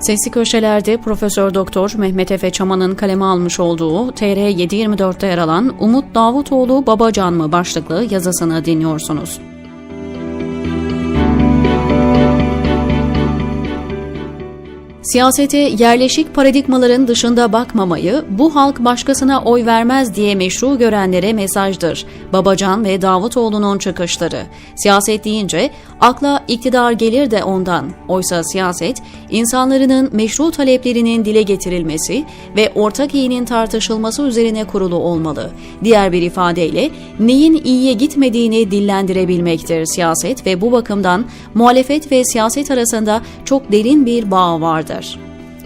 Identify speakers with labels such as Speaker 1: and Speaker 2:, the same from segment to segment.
Speaker 1: Sesli Köşeler'de Profesör Doktor Mehmet Efe Çaman'ın kaleme almış olduğu TR 724'te yer alan Umut Davutoğlu Babacan mı başlıklı yazısını dinliyorsunuz. Siyasete yerleşik paradigmaların dışında bakmamayı, bu halk başkasına oy vermez diye meşru görenlere mesajdır. Babacan ve Davutoğlu'nun çıkışları. Siyaset deyince akla iktidar gelir de ondan. Oysa siyaset, insanların meşru taleplerinin dile getirilmesi ve ortak iyinin tartışılması üzerine kurulu olmalı. Diğer bir ifadeyle neyin iyiye gitmediğini dillendirebilmektir siyaset ve bu bakımdan muhalefet ve siyaset arasında çok derin bir bağ vardır.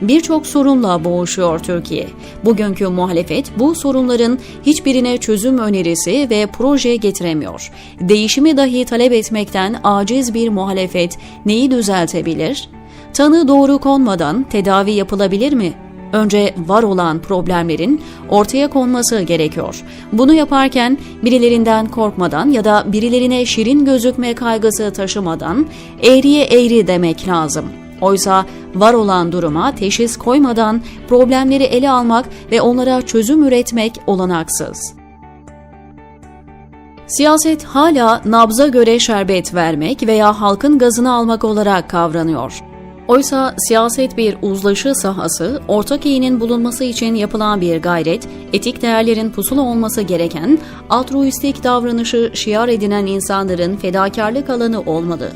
Speaker 1: Birçok sorunla boğuşuyor Türkiye. Bugünkü muhalefet bu sorunların hiçbirine çözüm önerisi ve proje getiremiyor. Değişimi dahi talep etmekten aciz bir muhalefet neyi düzeltebilir? Tanı doğru konmadan tedavi yapılabilir mi? Önce var olan problemlerin ortaya konması gerekiyor. Bunu yaparken birilerinden korkmadan ya da birilerine şirin gözükme kaygısı taşımadan eğriye eğri demek lazım. Oysa var olan duruma teşhis koymadan problemleri ele almak ve onlara çözüm üretmek olanaksız. Siyaset hala nabza göre şerbet vermek veya halkın gazını almak olarak kavranıyor. Oysa siyaset bir uzlaşı sahası, ortak iyinin bulunması için yapılan bir gayret, etik değerlerin pusula olması gereken, altruistik davranışı şiar edinen insanların fedakarlık alanı olmalı.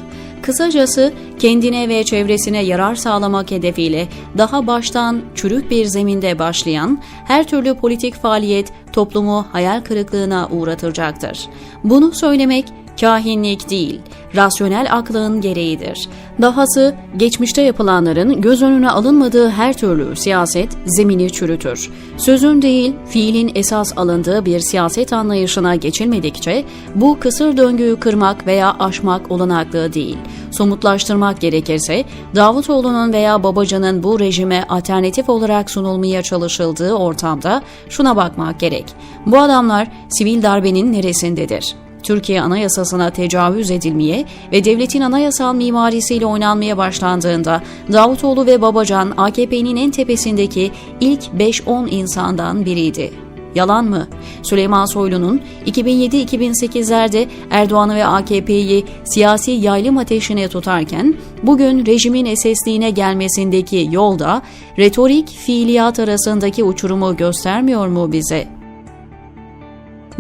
Speaker 1: Kısacası kendine ve çevresine yarar sağlamak hedefiyle daha baştan çürük bir zeminde başlayan her türlü politik faaliyet toplumu hayal kırıklığına uğratacaktır. Bunu söylemek kahinlik değil, rasyonel aklın gereğidir. Dahası geçmişte yapılanların göz önüne alınmadığı her türlü siyaset zemini çürütür. Sözün değil, fiilin esas alındığı bir siyaset anlayışına geçilmedikçe bu kısır döngüyü kırmak veya aşmak olanaklı değil. Somutlaştırmak gerekirse Davutoğlu'nun veya Babacan'ın bu rejime alternatif olarak sunulmaya çalışıldığı ortamda şuna bakmak gerek. Bu adamlar sivil darbenin neresindedir? Türkiye Anayasasına tecavüz edilmeye ve devletin anayasal mimarisiyle oynanmaya başlandığında Davutoğlu ve Babacan AKP'nin en tepesindeki ilk 5-10 insandan biriydi. Yalan mı? Süleyman Soylu'nun 2007-2008'lerde Erdoğan'ı ve AKP'yi siyasi yaylım ateşine tutarken bugün rejimin SSD'ine gelmesindeki yolda retorik fiiliyat arasındaki uçurumu göstermiyor mu bize?''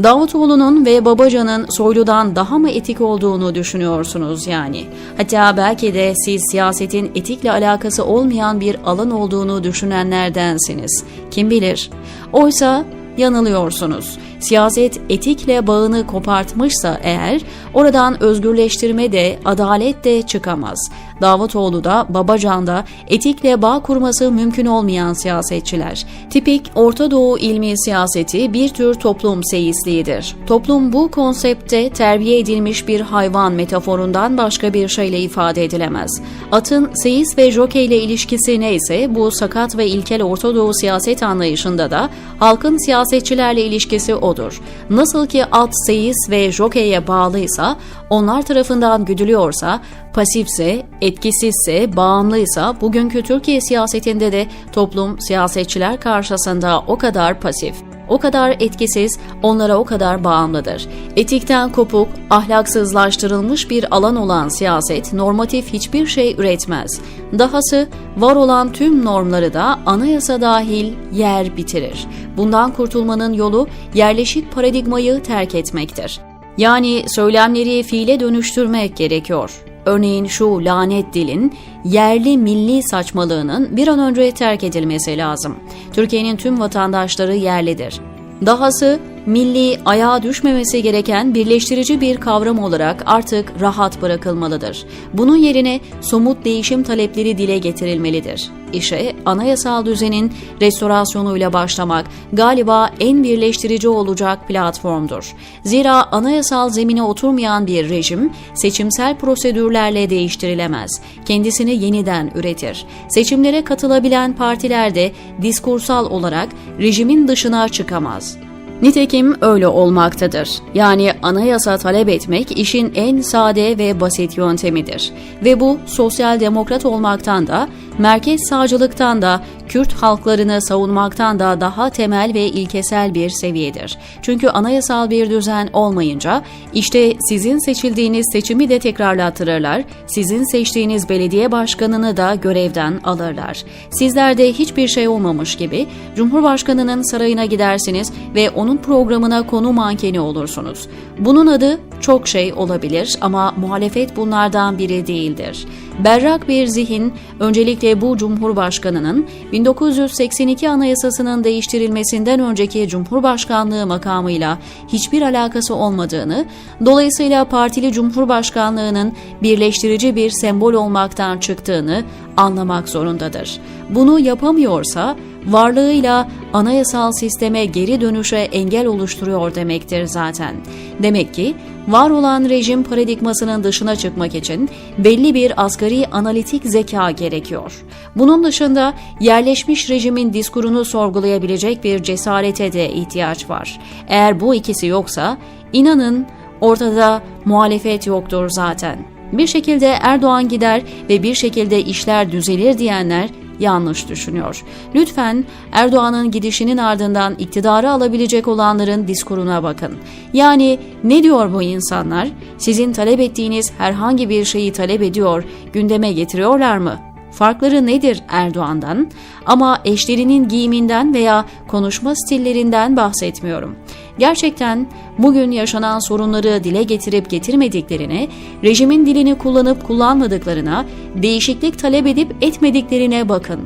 Speaker 1: Davutoğlu'nun ve Babacan'ın Soylu'dan daha mı etik olduğunu düşünüyorsunuz yani? Hatta belki de siz siyasetin etikle alakası olmayan bir alan olduğunu düşünenlerdensiniz. Kim bilir? Oysa yanılıyorsunuz. Siyaset etikle bağını kopartmışsa eğer oradan özgürleştirme de adalet de çıkamaz. Davutoğlu da Babacan da etikle bağ kurması mümkün olmayan siyasetçiler. Tipik Orta Doğu ilmi siyaseti bir tür toplum seyisliğidir. Toplum bu konsepte terbiye edilmiş bir hayvan metaforundan başka bir şeyle ifade edilemez. Atın seyis ve jokey ile ilişkisi neyse bu sakat ve ilkel Orta Doğu siyaset anlayışında da halkın siyasetçilerle ilişkisi odur. Nasıl ki at seyis ve jokeye bağlıysa, onlar tarafından güdülüyorsa, pasifse, etkisizse, bağımlıysa bugünkü Türkiye siyasetinde de toplum siyasetçiler karşısında o kadar pasif o kadar etkisiz, onlara o kadar bağımlıdır. Etikten kopuk, ahlaksızlaştırılmış bir alan olan siyaset normatif hiçbir şey üretmez. Dahası var olan tüm normları da anayasa dahil yer bitirir. Bundan kurtulmanın yolu yerleşik paradigmayı terk etmektir. Yani söylemleri fiile dönüştürmek gerekiyor. Örneğin şu lanet dilin yerli milli saçmalığının bir an önce terk edilmesi lazım. Türkiye'nin tüm vatandaşları yerlidir. Dahası milli ayağa düşmemesi gereken birleştirici bir kavram olarak artık rahat bırakılmalıdır. Bunun yerine somut değişim talepleri dile getirilmelidir. İşe anayasal düzenin restorasyonuyla başlamak galiba en birleştirici olacak platformdur. Zira anayasal zemine oturmayan bir rejim seçimsel prosedürlerle değiştirilemez. Kendisini yeniden üretir. Seçimlere katılabilen partiler de diskursal olarak rejimin dışına çıkamaz. Nitekim öyle olmaktadır. Yani anayasa talep etmek işin en sade ve basit yöntemidir. Ve bu sosyal demokrat olmaktan da merkez sağcılıktan da Kürt halklarını savunmaktan da daha temel ve ilkesel bir seviyedir. Çünkü anayasal bir düzen olmayınca işte sizin seçildiğiniz seçimi de tekrarlattırırlar, sizin seçtiğiniz belediye başkanını da görevden alırlar. Sizlerde hiçbir şey olmamış gibi Cumhurbaşkanının sarayına gidersiniz ve onun programına konu mankeni olursunuz. Bunun adı çok şey olabilir ama muhalefet bunlardan biri değildir. Berrak bir zihin öncelikle bu Cumhurbaşkanının 1982 Anayasasının değiştirilmesinden önceki Cumhurbaşkanlığı makamıyla hiçbir alakası olmadığını, dolayısıyla partili Cumhurbaşkanlığının birleştirici bir sembol olmaktan çıktığını anlamak zorundadır. Bunu yapamıyorsa varlığıyla anayasal sisteme geri dönüşe engel oluşturuyor demektir zaten. Demek ki var olan rejim paradigmasının dışına çıkmak için belli bir asgari analitik zeka gerekiyor. Bunun dışında yerleşmiş rejimin diskurunu sorgulayabilecek bir cesarete de ihtiyaç var. Eğer bu ikisi yoksa inanın ortada muhalefet yoktur zaten. Bir şekilde Erdoğan gider ve bir şekilde işler düzelir diyenler yanlış düşünüyor. Lütfen Erdoğan'ın gidişinin ardından iktidarı alabilecek olanların diskuruna bakın. Yani ne diyor bu insanlar? Sizin talep ettiğiniz herhangi bir şeyi talep ediyor, gündeme getiriyorlar mı? Farkları nedir Erdoğan'dan? Ama eşlerinin giyiminden veya konuşma stillerinden bahsetmiyorum. Gerçekten bugün yaşanan sorunları dile getirip getirmediklerine, rejimin dilini kullanıp kullanmadıklarına, değişiklik talep edip etmediklerine bakın.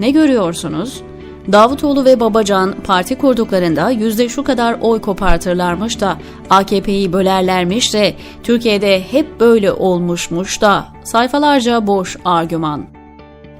Speaker 1: Ne görüyorsunuz? Davutoğlu ve Babacan parti kurduklarında yüzde şu kadar oy kopartırlarmış da AKP'yi bölerlermiş de Türkiye'de hep böyle olmuşmuş da sayfalarca boş argüman.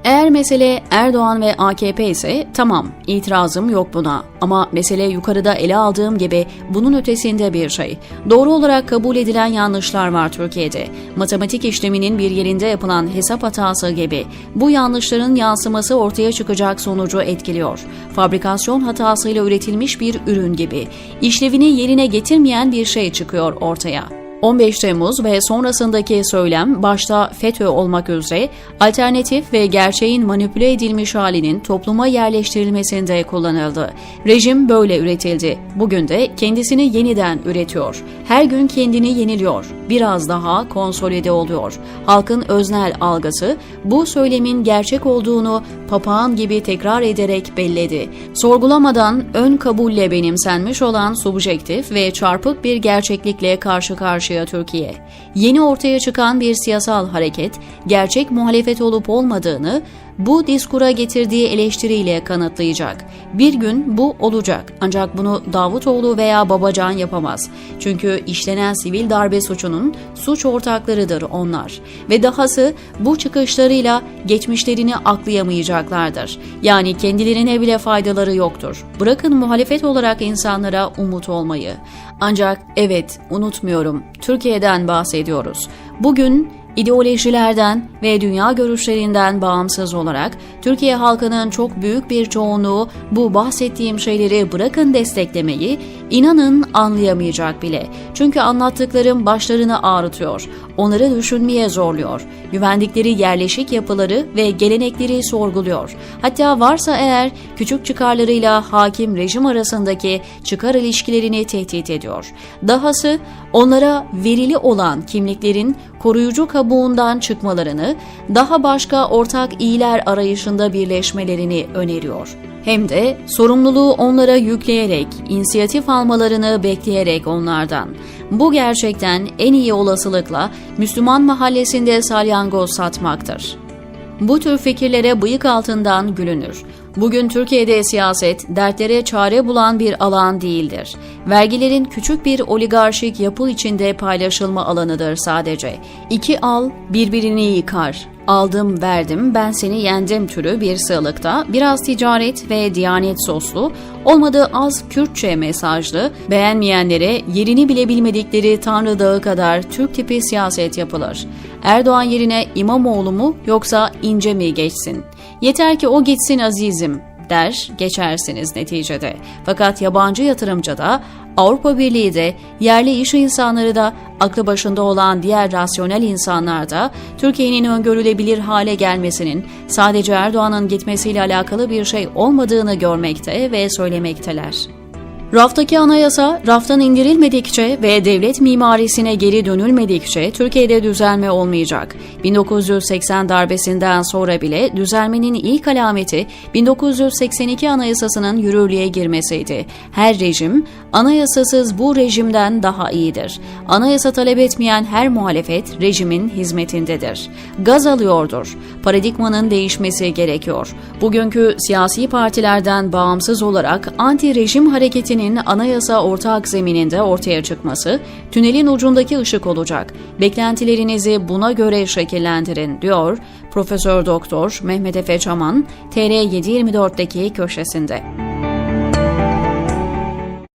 Speaker 1: Eğer mesele Erdoğan ve AKP ise tamam itirazım yok buna ama mesele yukarıda ele aldığım gibi bunun ötesinde bir şey. Doğru olarak kabul edilen yanlışlar var Türkiye'de. Matematik işleminin bir yerinde yapılan hesap hatası gibi. Bu yanlışların yansıması ortaya çıkacak sonucu etkiliyor. Fabrikasyon hatasıyla üretilmiş bir ürün gibi. İşlevini yerine getirmeyen bir şey çıkıyor ortaya. 15 Temmuz ve sonrasındaki söylem başta FETÖ olmak üzere alternatif ve gerçeğin manipüle edilmiş halinin topluma yerleştirilmesinde kullanıldı. Rejim böyle üretildi. Bugün de kendisini yeniden üretiyor. Her gün kendini yeniliyor. Biraz daha konsolide oluyor. Halkın öznel algısı bu söylemin gerçek olduğunu papağan gibi tekrar ederek belledi. Sorgulamadan ön kabulle benimsenmiş olan subjektif ve çarpık bir gerçeklikle karşı karşıya karşıya Türkiye. Yeni ortaya çıkan bir siyasal hareket, gerçek muhalefet olup olmadığını bu diskura getirdiği eleştiriyle kanıtlayacak. Bir gün bu olacak ancak bunu Davutoğlu veya Babacan yapamaz. Çünkü işlenen sivil darbe suçunun suç ortaklarıdır onlar. Ve dahası bu çıkışlarıyla geçmişlerini aklayamayacaklardır. Yani kendilerine bile faydaları yoktur. Bırakın muhalefet olarak insanlara umut olmayı. Ancak evet unutmuyorum Türkiye'den bahsediyoruz. Bugün ideolojilerden ve dünya görüşlerinden bağımsız olarak Türkiye halkının çok büyük bir çoğunluğu bu bahsettiğim şeyleri bırakın desteklemeyi inanın anlayamayacak bile. Çünkü anlattıklarım başlarını ağrıtıyor, onları düşünmeye zorluyor, güvendikleri yerleşik yapıları ve gelenekleri sorguluyor. Hatta varsa eğer küçük çıkarlarıyla hakim rejim arasındaki çıkar ilişkilerini tehdit ediyor. Dahası onlara verili olan kimliklerin koruyucu kabuğundan çıkmalarını, daha başka ortak iyiler arayışında birleşmelerini öneriyor. Hem de sorumluluğu onlara yükleyerek, inisiyatif almalarını bekleyerek onlardan. Bu gerçekten en iyi olasılıkla Müslüman mahallesinde salyangoz satmaktır. Bu tür fikirlere bıyık altından gülünür. Bugün Türkiye'de siyaset dertlere çare bulan bir alan değildir. Vergilerin küçük bir oligarşik yapı içinde paylaşılma alanıdır sadece. İki al birbirini yıkar. Aldım verdim ben seni yendim türü bir sığlıkta biraz ticaret ve diyanet soslu, olmadığı az Kürtçe mesajlı, beğenmeyenlere yerini bile bilmedikleri Tanrı Dağı kadar Türk tipi siyaset yapılır. Erdoğan yerine İmamoğlu mu yoksa İnce mi geçsin? Yeter ki o geçsin azizim. der geçersiniz neticede. Fakat yabancı yatırımcı da Avrupa Birliği de yerli iş insanları da aklı başında olan diğer rasyonel insanlar da Türkiye'nin öngörülebilir hale gelmesinin sadece Erdoğan'ın gitmesiyle alakalı bir şey olmadığını görmekte ve söylemekteler. Raftaki anayasa, raftan indirilmedikçe ve devlet mimarisine geri dönülmedikçe Türkiye'de düzelme olmayacak. 1980 darbesinden sonra bile düzelmenin ilk alameti 1982 anayasasının yürürlüğe girmesiydi. Her rejim, anayasasız bu rejimden daha iyidir. Anayasa talep etmeyen her muhalefet rejimin hizmetindedir. Gaz alıyordur. Paradigmanın değişmesi gerekiyor. Bugünkü siyasi partilerden bağımsız olarak anti-rejim hareketinin anayasa ortak zemininde ortaya çıkması, tünelin ucundaki ışık olacak. Beklentilerinizi buna göre şekillendirin, diyor Profesör Doktor Mehmet Efe Çaman, TR724'deki köşesinde.